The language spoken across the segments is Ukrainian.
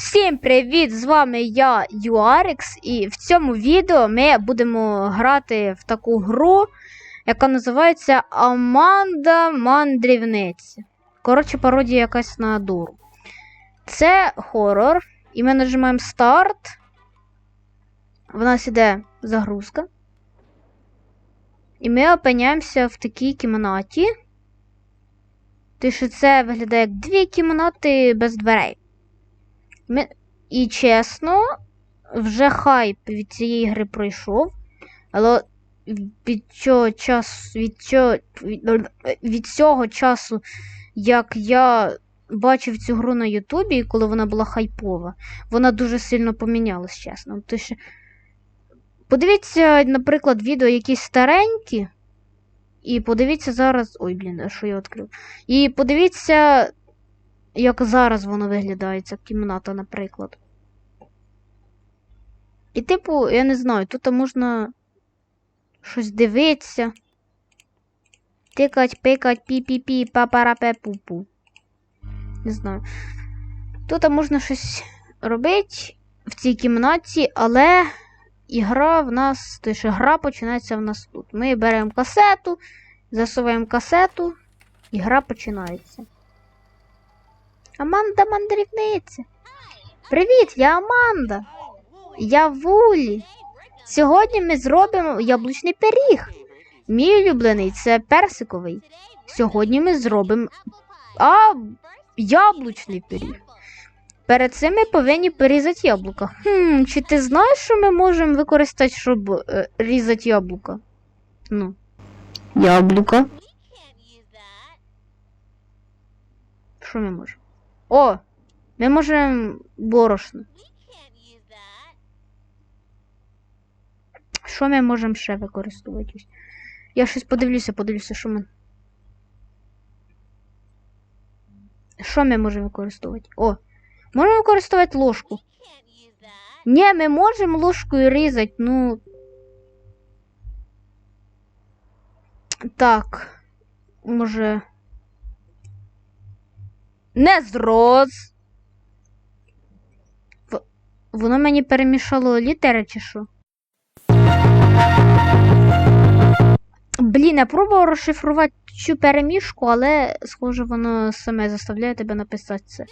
Всім привіт! З вами я, Юарікс, і в цьому відео ми будемо грати в таку гру, яка називається Аманда Мандрівниця. Коротше, пародія якась на дуру. Це хорор, і ми нажимаємо старт. В нас іде загрузка. І ми опиняємося в такій кімнаті. Те, що це виглядає як дві кімнати без дверей. І чесно, вже хайп від цієї гри пройшов. Але від цього часу, від цього, від, цього часу, як я бачив цю гру на Ютубі, коли вона була хайпова, вона дуже сильно помінялась, чесно. Що... Подивіться, наприклад, відео якісь старенькі. І подивіться зараз. Ой, блін, а що я відкрив? І подивіться, як зараз воно виглядає, ця кімната, наприклад. І, типу, я не знаю, тут можна щось дивитися. Тикать, пикать, пі-пі-пі, папарапе-пу-пу. Не знаю. Тут можна щось робити в цій кімнаті, але ігра в нас, то що гра починається в нас тут. Ми беремо касету, засуваємо касету, і гра починається. Аманда мандрівниця. Привіт, я Аманда. Я Вулі. Сьогодні ми зробимо яблучний пиріг. Мій улюблений це персиковий. Сьогодні ми зробимо а, яблучний пиріг. Перед цим ми повинні порізати яблука. Хм, чи ти знаєш, що ми можемо використати, щоб е, різати яблука? Ну. Яблука. Що ми можемо? О! Ми можемо борошно. Що ми можемо ще використовувати? Я щось подивлюся, подивлюся, що ми. Що ми можемо використовувати? О! Можемо використовувати ложку. Ні, ми можемо ложкою різати, ну. Так. Може. Не зроз. В... Воно мені перемішало літери чи що? Блін, я пробував розшифрувати цю перемішку, але, схоже, воно саме заставляє тебе написати це.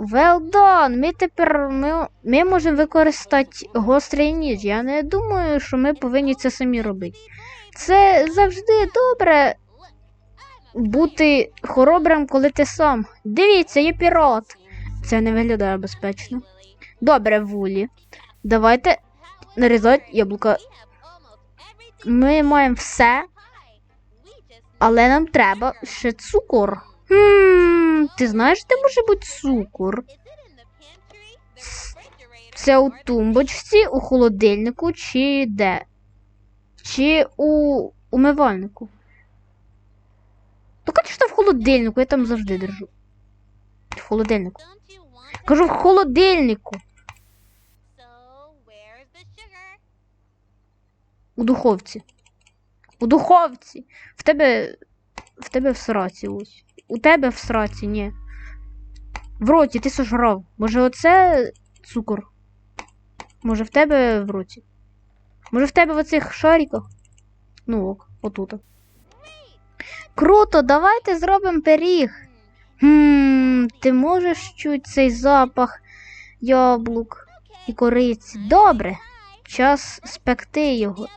Well done! Ми тепер ми, ми можемо використати гострий ніж. Я не думаю, що ми повинні це самі робити. Це завжди добре бути хоробрим, коли ти сам. Дивіться, є пірат. Це не виглядає безпечно. Добре, вулі. Давайте нарізати яблука. Ми маємо все, але нам треба ще цукор. Хм, ти знаєш, де може бути цукор? Це у тумбочці, у холодильнику чи де? Чи у умивальнику? Холодильнику, я там завжди держу. В холодильнику. Кажу, в холодильнику. У духовці. У духовці. В тебе. В тебе в сраці ось. У тебе в сраці, ні. В роті ти сожрав. Може оце цукор? Може в тебе в роті? Може в тебе в оцих шариках? Ну ок, отут. Круто, давайте зробимо пиріг. Хм, ти можеш чути цей запах яблук і кориці. Добре. Час спекти його.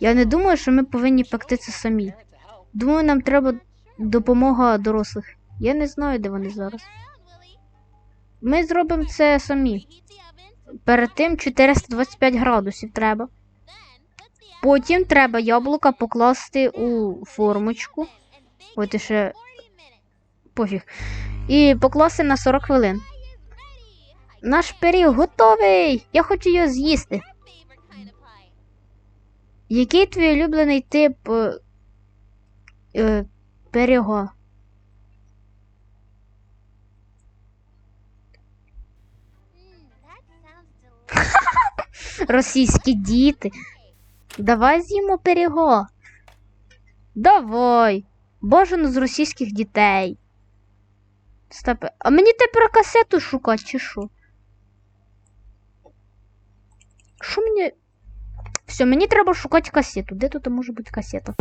Я не думаю, що ми повинні пекти це самі. Думаю, нам треба допомога дорослих. Я не знаю, де вони зараз. Ми зробимо це самі. Перед тим 425 градусів треба. Потім треба яблука покласти у формочку. Ой, ти ще пофіг. І покласти на 40 хвилин. Наш пиріг готовий! Я хочу його з'їсти. Який твій улюблений тип е, е, пиріга? Російські діти. Давай з'їмо пиріго. Давай. Бажано з російських дітей. Стопе. А мені тепер касету шукати, чи що? Що мені. Все, мені треба шукати касету. Де тут може бути касета?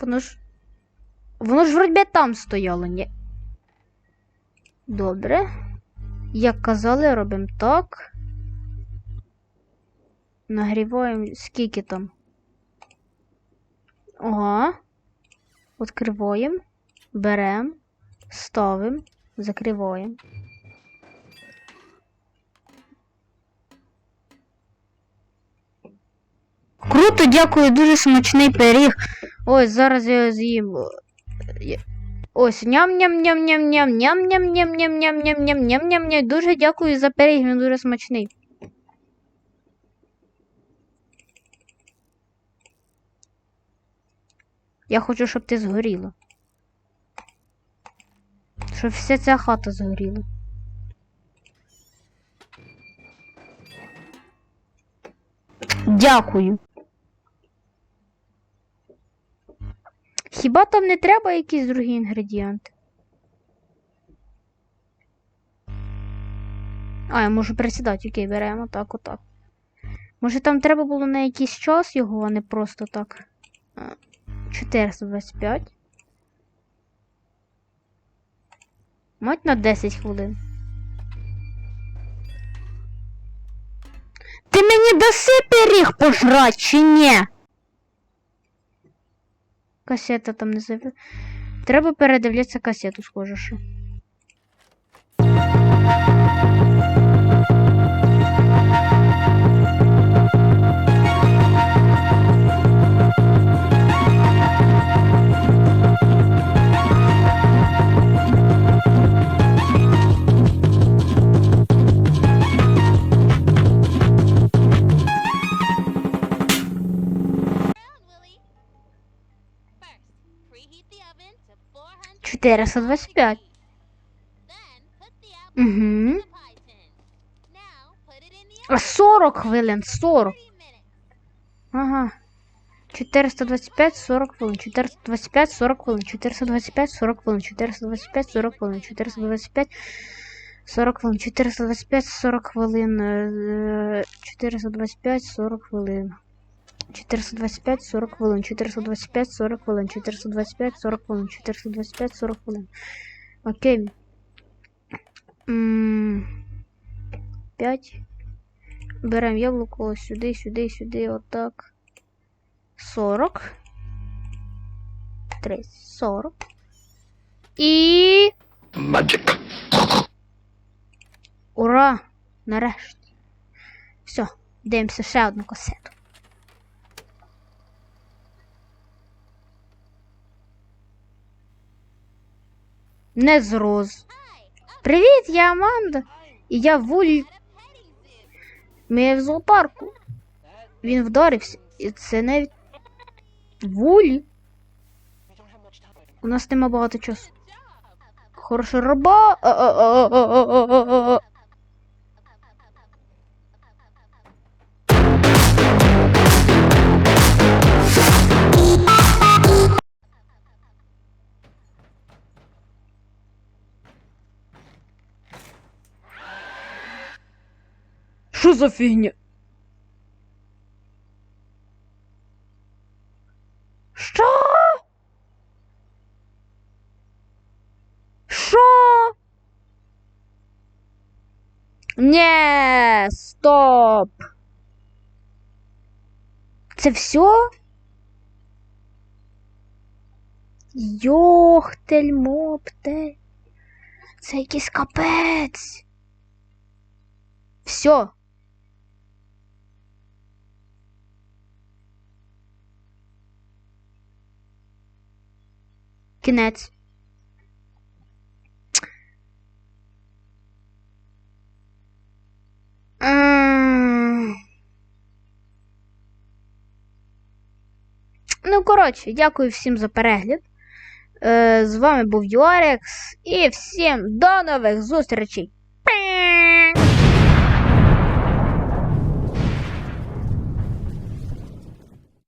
Воно ж. Воно ж вроді там стояло, ні. Добре. Як казали, робимо так. Нагріваємо скільки там. Ага. Відкриваємо. Беремо. Ставимо. Закриваємо. Круто, дякую, дуже смачний пиріг. Ой, зараз я з'їм. Ось ням-ням-ням-ням-ням, ням-ням-ням-ням-ням-ням-ням-ням-ням. Дуже дякую за пиріг, він дуже смачний. Я хочу, щоб ти згоріла. Щоб вся ця хата згоріла. Дякую. Хіба там не треба якісь другі інгредієнти? А, я можу присідати, окей, беремо так, отак. Може там треба було на якийсь час його, а не просто так. 425. Мать на 10 хвилин. Ти мені даси пиріг пожрать чи ні? Касета там не. Треба передивлятися касету, схоже, що. 425. Угу. 40 хвилин, 40. Ага. 425, 40 хвилин, 425, 40 хвилин, 425, 40 хвилин, 425, 40 хвилин, 425, 40 хвилин, 425, 40 хвилин, 425, 40 хвилин. 425, 40 хвилин, 425, 40 хвилин, 425, 40 хвилин, 425, 40 хвилин. Окей. М, 5. Беремо яблуко сюди, сюди, сюди, отак. 40. 30, 40. І. Magic. Ура! Нарешті. Все, дивимося ще одну касету. Не зроз. Привіт, я Аманда. І я Вулі. Ми в зоопарку. Він вдарився. І це навіть. Вулі. У нас нема багато часу. Хороша роба. За фігня? Що? Що? Не, стоп. Це все? Йохтель мопте. Це якийсь капець. Все. Кінець. Ну, коротше, дякую всім за перегляд. Е, з вами був Юарекс і всім до нових зустрічей!